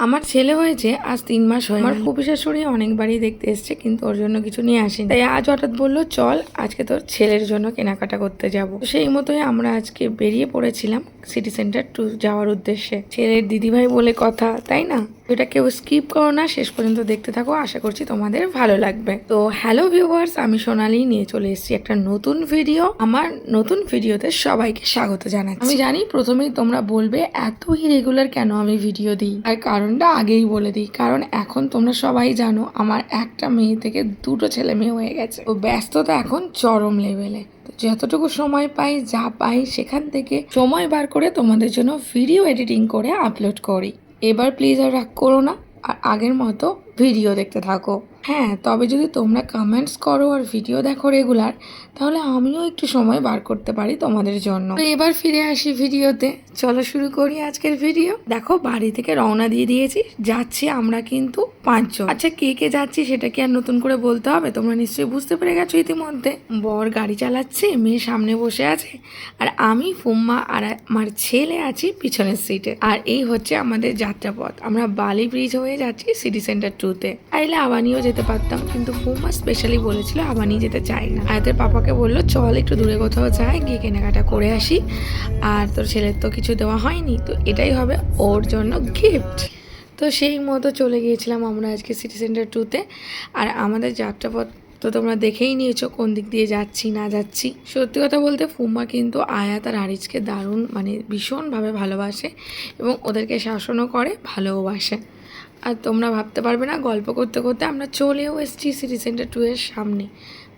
আমার ছেলে হয়েছে, আজ তিন মাস হয়ে আমার ফুপি শাশুড়ি অনেকবারই দেখতে এসছে, কিন্তু ওর জন্য কিছু নিয়ে আসেনি। তাই আজ হঠাৎ বলল, চল, আজকে তোর ছেলের জন্য কেনাকাটা করতে যাব। সেই মতোই আমরা আজকে বেরিয়ে পড়েছিলাম সিটি সেন্টার টু যাওয়ার উদ্দেশ্যে। ছেলের দিদিভাই বলে কথা, তাই না? এটা কেউ স্কিপ করো না, শেষ পর্যন্ত দেখতে থাকো, আশা করছি তোমাদের ভালো লাগবে। তো হ্যালো ভিউয়ার্স, আমি সোনালি নিয়ে চলে এসেছি একটা নতুন ভিডিও। আমার নতুন ভিডিওতে সবাইকে স্বাগত জানাচ্ছি। আমি জানি প্রথমেই তোমরা বলবে, এত ইরেগুলার কেন আমি ভিডিও দিই? আর কারণটা আগেই বলে দিই, কারণ এখন তোমরা সবাই জানো, আমার একটা মেয়ে থেকে দুটো ছেলে মেয়ে হয়ে গেছে। তো ব্যস্ততা এখন চরম লেভেলে যতটুকু সময় পাই, যা পাই, সেখান থেকে সময় বার করে তোমাদের জন্য ভিডিও এডিটিং করে আপলোড করি। এবার প্লিজ আর রাগ করো না। আর আগের মতো ভিডিও দেখতে থাকো। হ্যাঁ তবে যদি তোমরা কমেন্টস করো আর ভিডিও দেখো রেগুলার তাহলে আমিও একটু সময় বার করতে পারি তোমাদের জন্য। এবার ফিরে আসি ভিডিওতে চলো শুরু করি আজকের ভিডিও দেখো, বাড়ি থেকে রওনা দিয়ে দিয়েছি। যাচ্ছি আমরা কিন্তু পাঁচজন। আচ্ছা কে কে যাচ্ছি সেটা কি আর নতুন করে বলতে হবে? তোমরা নিশ্চয়ই বুঝতে পেরে গেছো ইতিমধ্যে। বর গাড়ি চালাচ্ছে, মেয়ে সামনে বসে আছে, আর আমি, ফুম্মা আর আমার ছেলে আছি পিছনের সিটে আর এই হচ্ছে আমাদের যাত্রাপথ। আমরা বালি ব্রিজ হয়ে যাচ্ছি সিটি সেন্টার টুতে আইলে আবানিও যেতে পারতাম, কিন্তু ফুম্মা স্পেশালি বলেছিল আবানি যেতে চাই না। আয়াতের পাপাকে বলল, চল একটু দূরে কোথাও যাই গিয়ে কেনাকাটা করে আসি। আর তোর ছেলের তো কিছু দেওয়া হয়নি, তো এটাই হবে ওর জন্য গিফট তো সেই মতো চলে গিয়েছিলাম আমরা আজকে সিটি সেন্টার টুতে আর আমাদের যাত্রাপথ তো তোমরা দেখেই নিয়েছো, কোন দিক দিয়ে যাচ্ছি, না যাচ্ছি। সত্যি কথা বলতে ফুম্মা কিন্তু আয়াত আর আরিজকে দারুণ মানে ভীষণভাবে ভালোবাসে এবং ওদেরকে শাসনও করে ভালোবাসে আর তোমরা ভাবতে পারবে না, গল্প করতে করতে আমরা চলেও এসেছি সিটি সেন্টার টু এর সামনে।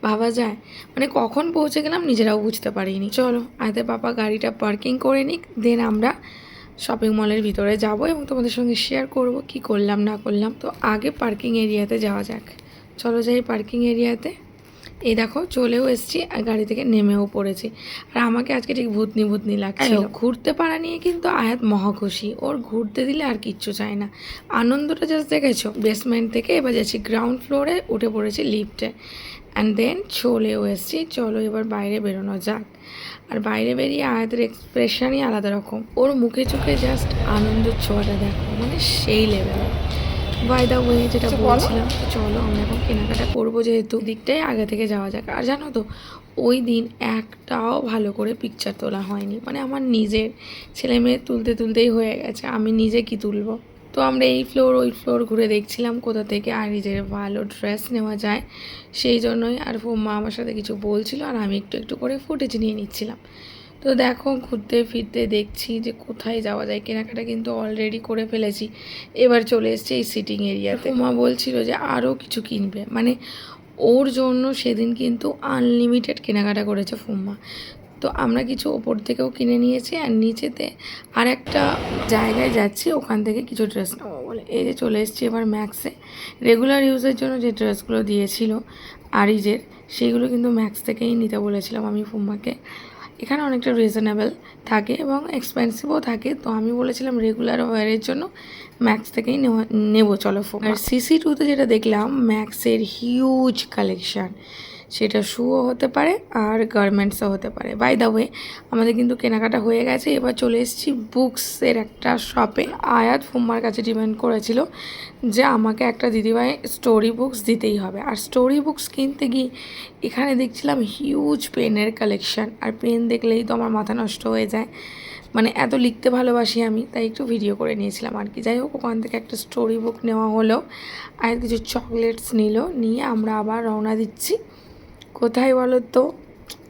ভাবা যায়। মানে কখন পৌঁছে গেলাম নিজেরাও বুঝতে পারিনি। চলো আয়তে পাপা গাড়িটা পার্কিং করে নিক দেন আমরা শপিং মলের ভিতরে যাব এবং তোমাদের সঙ্গে শেয়ার করব কি করলাম, না করলাম। তো আগে পার্কিং এরিয়াতে যাওয়া যাক। চলো যাই পার্কিং এরিয়াতে এই দেখো চলেও এসেছি আর গাড়ি থেকে নেমেও পড়েছি। আর আমাকে আজকে ঠিক ভূতনি ভূতনি লাগছে ঘুরতে পারা নিয়ে কিন্তু আয়াত মহাখুশি। ওর ঘুরতে দিলে আর কিচ্ছু চায় না। আনন্দটা জাস্ট দেখেছ? বেসমেন্ট থেকে এবার যাচ্ছি গ্রাউন্ড ফ্লোরে উঠে পড়েছি লিফটে অ্যান্ড দেন চলেও এসেছি। চলো এবার বাইরে বেরোনো যাক। আর বাইরে বেরিয়ে আয়াতের এক্সপ্রেশনই আলাদা রকম। ওর মুখে চোখে জাস্ট আনন্দ ছোঁয়াটা দেখো। মানে সেই লেভেলে বাই দা ওয়ে যেটা বলছিলাম চলো আমরা এখন কেনাকাটা করব যেহেতু। দিকটাই আগে থেকে যাওয়া যাক। আর জানো তো ওই দিন একটাও ভালো করে পিকচার তোলা হয়নি। মানে আমার নিজের ছেলে মেয়ে তুলতে তুলতেই হয়ে গেছে। আমি নিজে কি তুলবো? তো আমরা এই ফ্লোর ওই ফ্লোর ঘুরে দেখছিলাম কোথা থেকে আর নিজের ভালো ড্রেস নেওয়া যায়। সেই জন্যই আর মা আমার সাথে কিছু বলছিল আর আমি একটু একটু করে ফুটেজ নিয়ে নিচ্ছিলাম। তো দেখো ঘুরতে ফিরতে দেখছি যে কোথায় যাওয়া যায়। কেনাকাটা কিন্তু অলরেডি করে ফেলেছি। এবার চলে এসছে এই সিটিং এরিয়াতে মা বলছিল যে আরও কিছু কিনবে। মানে ওর জন্য সেদিন কিন্তু আনলিমিটেড কেনাকাটা করেছে ফুম্মা। তো আমরা কিছু ওপর থেকেও কিনে নিয়েছি আর নিচেতে আর একটা জায়গায় যাচ্ছি ওখান থেকে কিছু ড্রেস নেব বলে। এই যে চলে এসেছি এবার ম্যাক্সে রেগুলার ইউজের জন্য যে ড্রেসগুলো দিয়েছিল আরিজের সেইগুলো কিন্তু ম্যাক্স থেকেই নিতে বলেছিলাম আমি ফুম্মাকে। এখানে অনেকটা রিজনেবল থাকে এবং এক্সপেন্সিভও থাকে। তো আমি বলেছিলাম রেগুলার ওয়ারের জন্য ম্যাক্স থেকেই নেব চলো ফোন আর সিসি টুতে যেটা দেখলাম ম্যাক্সের হিউজ কালেকশান সেটা শুও হতে পারে আর গার্মেন্টসও হতে পারে। বাই দ্য ওয়ে আমাদের কিন্তু কেনাকাটা হয়ে গেছে, এবার চলে এসেছি বুকসের একটা শপে আয়াত ফুম্মার কাছে ডিমান্ড করেছিল যে আমাকে একটা দিদিভাই স্টোরি বুকস দিতেই হবে। আর স্টোরি বুকস কিনতে গিয়ে এখানে দেখছিলাম হিউজ পেনের কালেকশান আর পেন দেখলেই তো আমার মাথা নষ্ট হয়ে যায়। মানে এত লিখতে ভালোবাসি আমি, তাই একটু ভিডিও করে নিয়েছিলাম আর কি। যাই হোক, ওখান থেকে একটা স্টোরি বুক নেওয়া হলো। আর কিছু চকলেটস নিল, নিয়ে আমরা আবার রওনা দিচ্ছি। কোথায় বলো তো?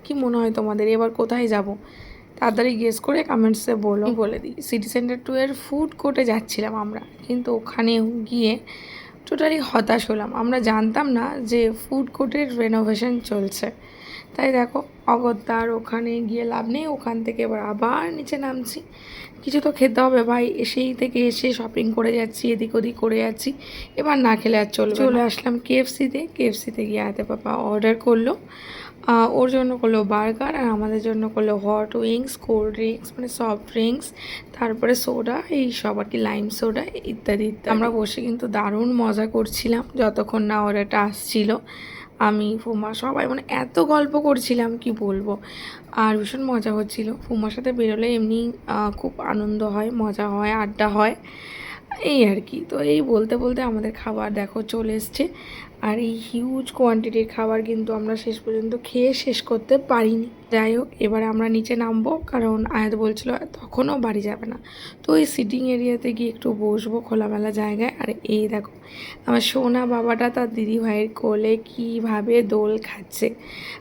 কি মনে হয় তোমাদের? এবার কোথায় যাব? তাড়াতাড়ি গেস করে কমেন্টসে বলো। বলে দিই সিটি সেন্টার টু এর ফুড কোর্টে যাচ্ছিলাম আমরা। কিন্তু ওখানে গিয়ে টোটালি হতাশ হলাম। আমরা জানতাম না যে ফুড কোর্টের রেনোভেশন চলছে। তাই দেখো অগত্যার ওখানে গিয়ে লাভ নেই, ওখান থেকে এবার আবার নিচে নামছি। কিছু তো খেতে হবে ভাই, এসেই থেকে এসে শপিং করে যাচ্ছি, এদিক ওদিক করে যাচ্ছি। এবার না খেলে আর চলবে চলে আসলাম কেএফসিতে কেএফসিতে গিয়ে আতে পাপা অর্ডার করল। ওর জন্য করল বার্গার আর আমাদের জন্য করল হট উইংস কোল্ড ড্রিঙ্কস মানে সফট ড্রিঙ্কস তারপরে সোডা এই সব আর কি লাইম সোডা ইত্যাদি ইত্যাদি। আমরা বসে কিন্তু দারুণ মজা করছিলাম, যতক্ষণ না অর্ডারটা আসছিল। আমি ফুমা সবাই মানে এত গল্প করছিলাম, কি বলব? আর ভীষণ মজা হচ্ছিল। ফুমার সাথে বেরোলে এমনি খুব আনন্দ হয়, মজা হয়, আড্ডা হয়। এই আর কি। তো এই বলতে বলতে আমাদের খাবার দেখো চলে এসছে। আর এই হিউজ কোয়ান্টিটির খাবার কিন্তু আমরা শেষ পর্যন্ত খেয়ে শেষ করতে পারিনি। যাই হোক এবারে আমরা নিচে নামবো কারণ আয়াত বলছিল তখনও বাড়ি যাবে না। তো ওই সিটিং এরিয়াতে গিয়ে একটু বসবো খোলামেলা জায়গায়। আর এই দেখো আমার সোনা বাবাটা তার দিদি ভাইয়ের কোলে কীভাবে দোল খাচ্ছে।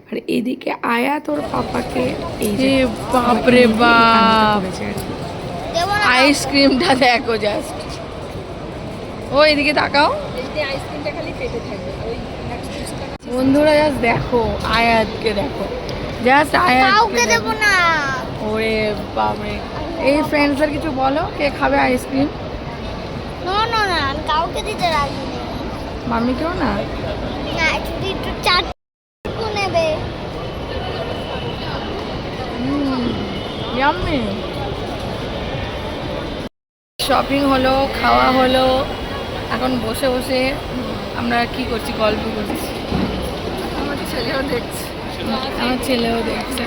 আর এদিকে আয়াত ওর পাপাকে এই যে বাপরে বাপ। আইসক্রিমটা দেখো জাস্ট ও এদিকে তাকাও। বন্ধুরা জাস্ট দেখো আয়াতকে দেখো। জাস্ট আয়াত কাউকে দেবো না। ওরে বাপরে। এই ফ্রেন্ডসদের কিছু বলো কে খাবে আইসক্রিম? নো নো না আমি কাউকে দিতে রাজি মাম্মিকেও না? না একটু একটু চাটকু নেবে। ইয়াম্মি শপিং হলো খাওয়া হলো। এখন বসে বসে আমরা কি করছি গল্প করছি। আমার ছেলেও দেখছে। আমার ছেলেও দেখছে।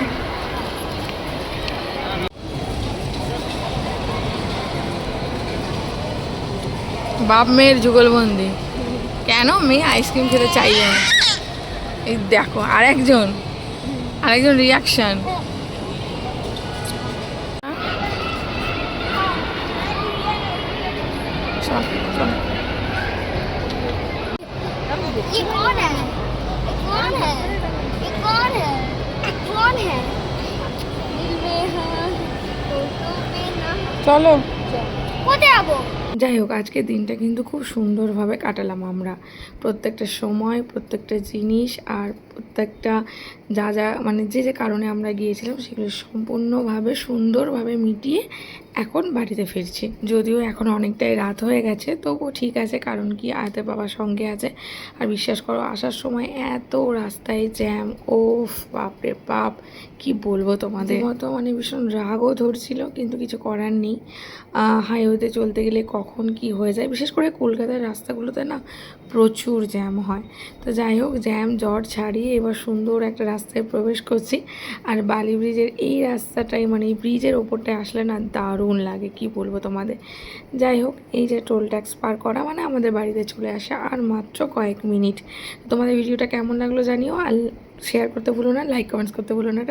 বাপ মেয়ের যুগলবন্দি। কেন মেয়ে আইসক্রিম খেতে চাইবে না? এই দেখো আরেকজন। আরেকজন রিয়াকশন চলো। কোথায় যাব? যাই হোক আজকে দিনটা কিন্তু খুব সুন্দরভাবে কাটালাম আমরা। প্রত্যেকটা সময় প্রত্যেকটা জিনিস আর প্রত্যেকটা যা যা মানে যে যে কারণে আমরা গিয়েছিলাম সেগুলো সম্পূর্ণভাবে সুন্দরভাবে মিটিয়ে এখন বাড়িতে ফিরছি। যদিও এখন অনেকটাই রাত হয়ে গেছে, তবুও ঠিক আছে, কারণ কি আয়তে বাবার সঙ্গে আছে। আর বিশ্বাস করো, আসার সময় এত রাস্তায় জ্যাম, ওফ, বাপরে বাপ, কি বলব তোমাদের? মতো মানে ভীষণ রাগও ধরছিল, কিন্তু কিছু করার নেই। হাইওয়েতে চলতে গেলে কখন কি হয়ে যায়? বিশেষ করে কলকাতার রাস্তাগুলোতে না প্রচুর জ্যাম হয়। তো যাই হোক, জ্যাম জট ছাড়িয়ে এবার সুন্দর একটা রাস্তায় প্রবেশ করছি। আর বালি ব্রিজের এই রাস্তাটাই মানে এই ব্রিজের ওপরটায় আসলে না দারুণ লাগে, কি বলব তোমাদের? যাই হোক, এই যে টোল ট্যাক্স পার করা মানে আমাদের বাড়িতে চলে আসা আর মাত্র কয়েক মিনিট। তোমাদের ভিডিওটা কেমন লাগল জানিও আর শেয়ার করতে ভুলো না লাইক কমেন্টস করতে ভুলো না